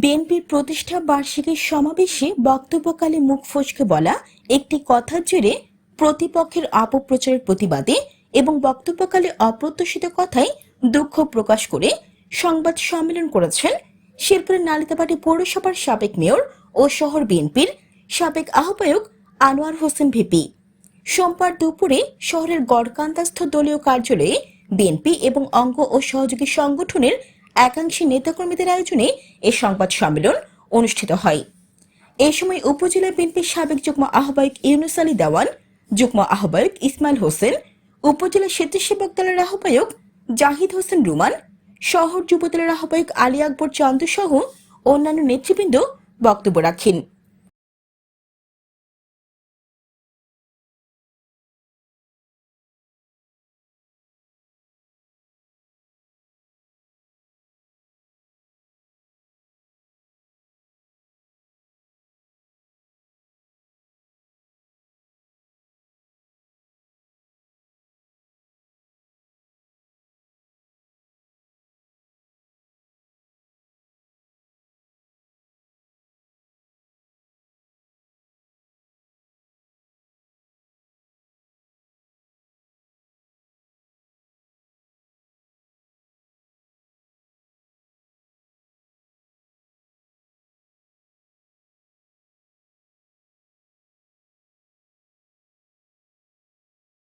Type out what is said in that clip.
বিএনপির প্রতিষ্ঠা বার্ষিকীর সমাবেশে বক্তব্যকালে মুখ ফসকে বলা, একটি কথার জেরে প্রতিপক্ষের অপপ্রচারের প্রতিবাদে এবং বক্তব্যকালে অপ্রত্যাশিত কথায় দুঃখ প্রকাশ করে সংবাদ সম্মেলন করেছেন শেরপুরের নালিতাবাড়ি পৌরসভার সাবেক মেয়র ও শহর বিএনপির সাবেক আহ্বায়ক আনোয়ার হোসেন ভিপি। সোমবার দুপুরে শহরের গড়কান্দাস্থ দলীয় কার্যালয়ে বিএনপি এবং অঙ্গ ও সহযোগী সংগঠনের একাংশী নেতাকর্মীদের আয়োজনে এ সংবাদ সম্মেলন অনুষ্ঠিত হয়। এ সময় উপজেলা বিএনপির সাবেক যুগ্ম আহ্বায়ক ইউনুস আলী দেওয়ান, যুগ্ম আহ্বায়ক ইসমাইল হোসেন, উপজেলা স্বেচ্ছাসেবক দলের আহ্বায়ক জাহিদ হোসেন রুমান, শহর যুবদলের আহ্বায়ক আলী আকবর চন্দ্র সহ অন্যান্য নেতৃবৃন্দ বক্তব্য রাখেন।